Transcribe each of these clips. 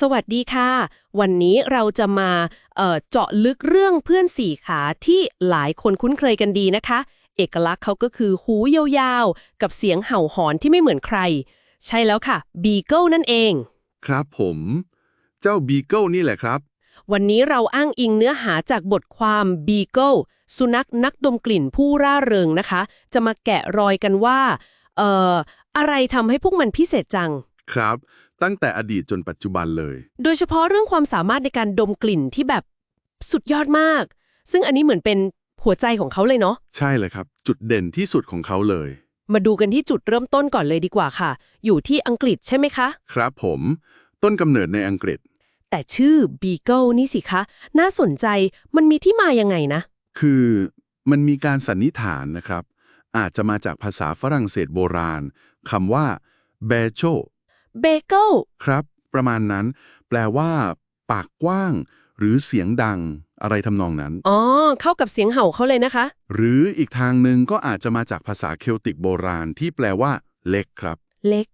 สวัสดีค่ะ วันนี้เราจะมาเอ่อเจาะลึกเรื่องเพื่อนสี่ขาที่หลายคนคุ้นเคยกันดีนะคะ เอกลักษณ์เขาก็คือหูยาวๆ กับเสียงเห่าหอนที่ไม่เหมือนใคร ใช่แล้วค่ะบีเกิลนั่นเอง ครับผม เจ้าบีเกิลนี่แหละครับ วันนี้เราอ้างอิงเนื้อหาจากบทความ Beagle สุนัขนักดมกลิ่นผู้ร่าเริงนะคะ จะมาแกะรอยกันว่า เอ่อ อะไรทำให้พวกมันพิเศษจัง ครับ ตั้งแต่อดีตจนปัจจุบันเลย โดยเฉพาะเรื่องความสามารถในการดมกลิ่นที่แบบสุดยอดมาก ซึ่งอันนี้เหมือนเป็นหัวใจของเขาเลยเนาะ ใช่เลยครับ จุดเด่นที่สุดของเขาเลย มาดูกันที่จุดเริ่มต้นก่อนเลยดีกว่าค่ะ อยู่ที่อังกฤษใช่ไหมคะ ครับผม ต้นกำเนิดในอังกฤษ แต่ชื่อ Beagle นี่สิคะ น่าสนใจ มันมีที่มายังไงนะ คือมันมีการสันนิษฐานนะครับ อาจจะมาจากภาษาฝรั่งเศสโบราณคำว่า b e c h o Bagel ครับ ประมาณนั้น แปลว่า ปากกว้าง หรือเสียงดัง อะไรทำนองนั้น อ๋อ เข้ากับเสียงเห่าเขาเลยนะคะ หรืออีกทางหนึ่งก็อาจจะมาจากภาษาเคลติกโบราณที่แปลว่า เล็กครับ เล็ก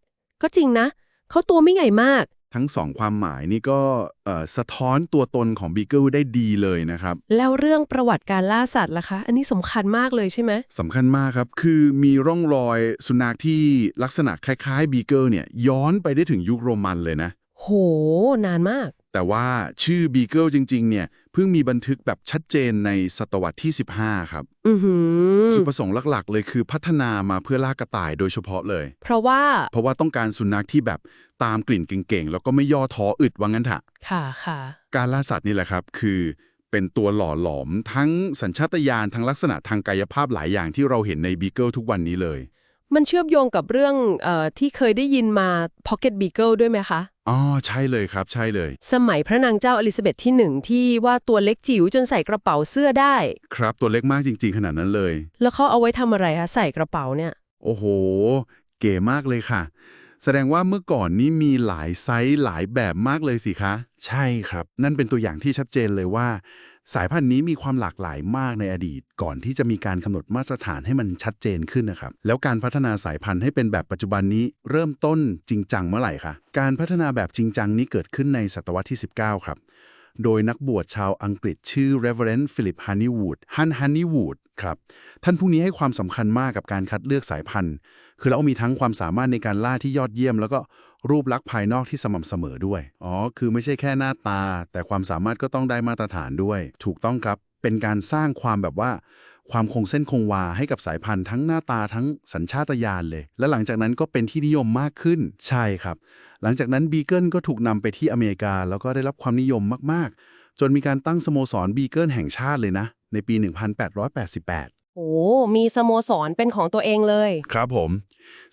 ก็จริงนะ เขาตัวไม่ใหญ่มาก ทั้งสองความหมายนี่ก็เอ่อสะท้อนตัวตนของบีเกิลได้ดีเลยนะครับ แล้วเรื่องประวัติการล่าสัตว์ล่ะคะ อันนี้สำคัญมากเลยใช่ไหมสำคัญมากครับ คือมีร่องรอยสุนัขที่ลักษณะคล้ายๆบีเกิลเนี่ยย้อนไปได้ถึงยุคโรมันเลยนะ โห นานมาก แต่ว่าชื่อบีเกิลจริง ๆ เนี่ย เพิ่งมีบันทึกแบบชัดเจนในศตวรรษที่ 15 ครับอือหือจุดประสงค์หลัก ๆ เลยคือพัฒนามาเพื่อล่ากระต่ายโดยเฉพาะเลย เพราะว่า เพราะว่าต้องการสุนัขที่แบบตามกลิ่นเก่ง ๆ แล้วก็ไม่ย่อท้ออึดว่างั้นเถอะค่ะค่ะ การล่าสัตว์นี่แหละครับ คือเป็นตัวหล่อหลอมทั้งสัญชาตญาณทั้งลักษณะทางกายภาพหลายอย่างที่เราเห็นในบีเกิลทุกวันนี้เลย มันเชื่อมโยงกับเรื่องเอ่อที่เคยได้ยินมา Pocket Beagle ด้วยไหมคะ อ๋อ ใช่เลยครับ ใช่เลย สมัยพระนางเจ้าอลิซาเบธที่หนึ่งที่ว่าตัวเล็กจิ๋วจนใส่กระเป๋าเสื้อได้ ครับตัวเล็กมากจริง ๆ ขนาดนั้นเลย แล้วเขาเอาไว้ทำอะไรคะใส่กระเป๋าเนี่ย โอ้โห เก๋มากเลยค่ะ แสดงว่าเมื่อก่อนนี้มีหลายไซส์หลายแบบมากเลยสิคะ ใช่ครับ นั่นเป็นตัวอย่างที่ชัดเจนเลยว่า สายพันธุ์นี้มีความหลากหลายมากในอดีต ก่อนที่จะมีการกำหนดมาตรฐานให้มันชัดเจนขึ้นนะครับ แล้วการพัฒนาสายพันธุ์ให้เป็นแบบปัจจุบันนี้เริ่มต้นจริงจังเมื่อไหร่คะ การพัฒนาแบบจริงจังนี้เกิดขึ้นในศตวรรษที่ 19 ครับ โดยนักบวชชาวอังกฤษชื่อ Reverend Philip Honeywood ฮันฮันนี่วูดครับ ท่านผู้นี้ให้ความสำคัญมากกับการคัดเลือกสายพันธุ์ คือเรามีทั้งความสามารถในการล่าที่ยอดเยี่ยม แล้วก็รูปลักษณ์ภายนอกที่สม่ำเสมอด้วย อ๋อ คือไม่ใช่แค่หน้าตา แต่ความสามารถก็ต้องได้มาตรฐานด้วย ถูกต้องครับ เป็นการสร้างความแบบว่า ความคงเส้นคงวาให้กับสายพันธุ์ทั้งหน้าตาทั้งสัญชาตญาณเลย และหลังจากนั้นก็เป็นที่นิยมมากขึ้นใช่ครับ หลังจากนั้นบีเกิลก็ถูกนำไปที่อเมริกา แล้วก็ได้รับความนิยมมากๆ จนมีการตั้งสโมสรบีเกิลแห่งชาติเลยนะ ในปี 1888โอ้มีสโมสรเป็นของตัวเองเลย ครับผม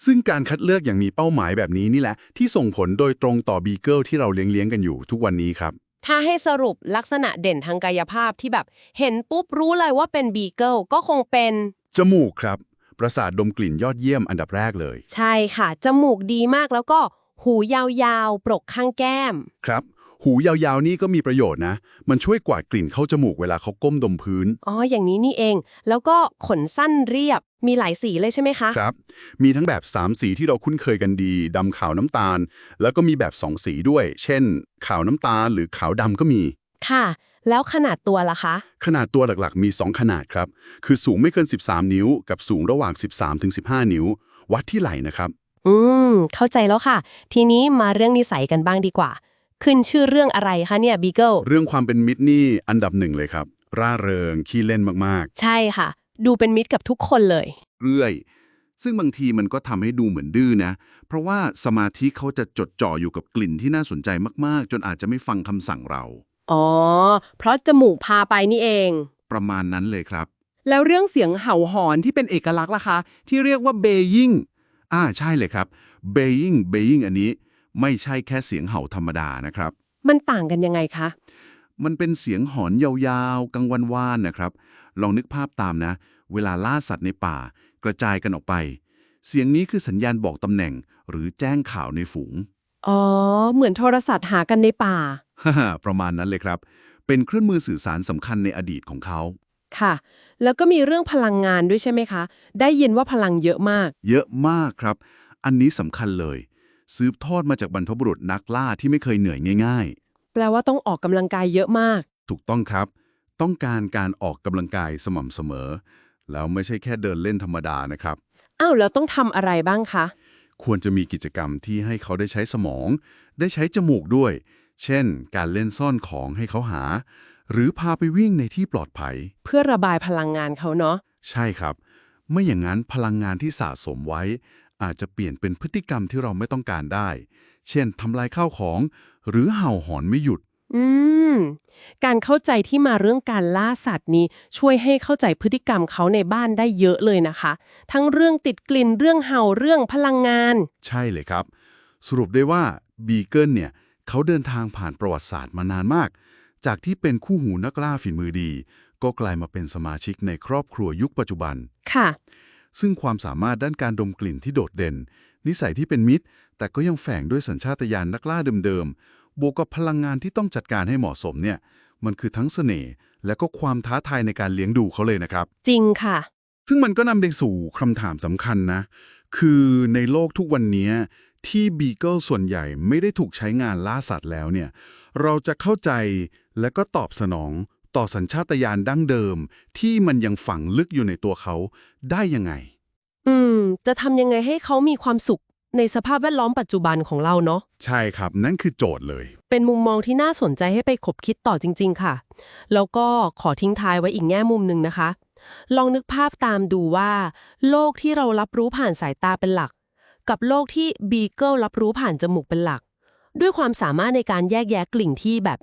ซึ่งการคัดเลือกอย่างมีเป้าหมายแบบนี้นี่แหละ ที่ส่งผลโดยตรงต่อบีเกิลที่เราเลี้ยงเลี้ยงๆกันอยู่ทุกวันนี้ครับ ถ้าให้สรุปลักษณะเด่นทางกายภาพที่แบบ เห็นปุ๊บรู้เลยว่าเป็นบีเกิลก็คงเป็น จมูกครับ ประสาทดมกลิ่นยอดเยี่ยมอันดับแรกเลย ใช่ค่ะ จมูกดีมากแล้วก็หูยาวๆ ปรกข้างแก้ม ครับ หูยาวๆนี่ก็มีประโยชน์นะ มันช่วยกวาดกลิ่นเข้าจมูกเวลาเขาก้มดมพื้น อ๋อ อย่างนี้นี่เอง แล้วก็ขนสั้นเรียบ มีหลายสีเลยใช่ไหมคะ ครับ มีทั้งแบบ 3 สีที่เราคุ้นเคยกันดี ดำขาวน้ำตาล แล้วก็มีแบบ 2 สีด้วย เช่น ขาวน้ำตาลหรือขาวดำก็มี ค่ะ แล้วขนาดตัวล่ะคะ ขนาดตัวหลักๆ มี 2 ขนาดครับ คือสูงไม่เกิน 13 นิ้ว กับสูงระหว่าง 13-15 นิ้ว วัดที่ไหล่นะครับ อืม เข้าใจแล้วค่ะ ทีนี้มาเรื่องนิสัยกันบ้างดีกว่า ขึ้นชื่อเรื่องอะไรคะเนี่ยบีเกิลเรื่องความเป็นมิตรนี่อันดับหนึ่งเลยครับ ร่าเริงขี้เล่นมากใช่ค่ะ ดูเป็นมิตรกับทุกคนเลย ๆ เรื่อย ซึ่งบางทีมันก็ทำให้ดูเหมือนดื้อนะ เพราะว่าสมาธิเขาจะจดจ่ออยู่กับกลิ่นที่น่าสนใจมากๆ จนอาจจะไม่ฟังคำสั่งเรา อ๋อ เพราะจมูกพาไปนี่เอง ประมาณนั้นเลยครับ แล้วเรื่องเสียงเห่าหอนที่เป็นเอกลักษณ์ล่ะคะ ที่เรียกว่าเบยิงอ่าใช่เลยครับ baying baying อันนี้ ไม่ใช่แค่เสียงเห่าธรรมดานะครับ มันต่างกันยังไงคะ มันเป็นเสียงหอนยาวๆกังวันวานนะครับ ลองนึกภาพตามนะ เวลาล่าสัตว์ในป่า กระจายกันออกไป เสียงนี้คือสัญญาณบอกตำแหน่ง หรือแจ้งข่าวในฝูง อ๋อ เหมือนโทรศัพท์หากันในป่า ฮ่าๆประมาณนั้นเลยครับ เป็นเครื่องมือสื่อสารสำคัญในอดีตของเขา ค่ะ แล้วก็มีเรื่องพลังงานด้วยใช่ไหมคะ ได้ยินว่าพลังเยอะมาก เยอะมากครับ อันนี้สำคัญเลย สืบทอดมาจากบรรพบุรุษนักล่าที่ไม่เคยเหนื่อยง่าย แปลว่าต้องออกกำลังกายเยอะมาก ๆ ถูกต้องครับ ต้องการการออกกำลังกายสม่ำเสมอ แล้วไม่ใช่แค่เดินเล่นธรรมดานะครับ อ้าวแล้วต้องทำอะไรบ้างคะ ควรจะมีกิจกรรมที่ให้เขาได้ใช้สมอง ได้ใช้จมูกด้วย เช่น การเล่นซ่อนของให้เขาหา หรือพาไปวิ่งในที่ปลอดภัย เพื่อระบายพลังงานเขาเนาะ ใช่ครับ ไม่อย่างนั้นพลังงานที่สะสมไว้ อาจจะเปลี่ยนเป็นพฤติกรรมที่เราไม่ต้องการได้ เช่นทำลายข้าวของ หรือเห่าหอนไม่หยุด อืม การเข้าใจที่มาเรื่องการล่าสัตว์นี้ ช่วยให้เข้าใจพฤติกรรมเขาในบ้านได้เยอะเลยนะคะ ทั้งเรื่องติดกลิ่นเรื่องเห่าเรื่องพลังงาน ใช่เลยครับ สรุปได้ว่าบีเกิลเนี่ยเขาเดินทางผ่านประวัติศาสตร์มานานมาก จากที่เป็นคู่หูนักล่าฝีมือดี ก็กลายมาเป็นสมาชิกในครอบครัวยุคปัจจุบัน ค่ะ ซึ่งความสามารถด้านการดมกลิ่นที่โดดเด่น นิสัยที่เป็นมิตร แต่ก็ยังแฝงด้วยสัญชาตญาณนักล่าเดิมๆ บวกกับพลังงานที่ต้องจัดการให้เหมาะสมเนี่ย มันคือทั้งเสน่ห์และก็ความท้าทายในการเลี้ยงดูเขาเลยนะครับ จริงค่ะ ซึ่งมันก็นำไปสู่คำถามสำคัญนะ คือในโลกทุกวันนี้ที่บีเกิลส่วนใหญ่ไม่ได้ถูกใช้งานล่าสัตว์แล้วเนี่ย เราจะเข้าใจและก็ตอบสนอง ต่อสัญชาตญาณดั้งเดิม ที่มันยังฝังลึกอยู่ในตัวเขาได้ยังไง อืม จะทำยังไงให้เขามีความสุขในสภาพแวดล้อมปัจจุบันของเราเนาะ ใช่ครับ นั่นคือโจทย์เลย เป็นมุมมองที่น่าสนใจให้ไปคบคิดต่อจริง ๆ ค่ะ แล้วก็ขอทิ้งท้ายไว้อีกแง่มุมหนึ่งนะคะ ลองนึกภาพตามดูว่า โลกที่เรารับรู้ผ่านสายตาเป็นหลัก กับโลกที่บีเกิลรับรู้ผ่านจมูกเป็นหลัก ด้วยความสามารถในการแยกแยะกลิ่นที่แบบ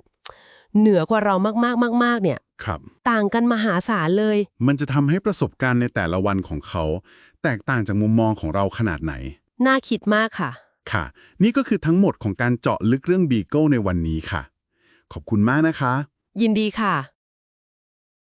เหนือกว่าเรามากๆมาก ๆ เนี่ย ครับ ต่างกันมหาศาลเลย มันจะทำให้ประสบการณ์ในแต่ละวันของเขา แตกต่างจากมุมมองของเราขนาดไหน น่าคิดมากค่ะ ค่ะ นี่ก็คือทั้งหมดของการเจาะลึกเรื่องบีเกิลในวันนี้ค่ะ ขอบคุณมากนะคะ ยินดีค่ะ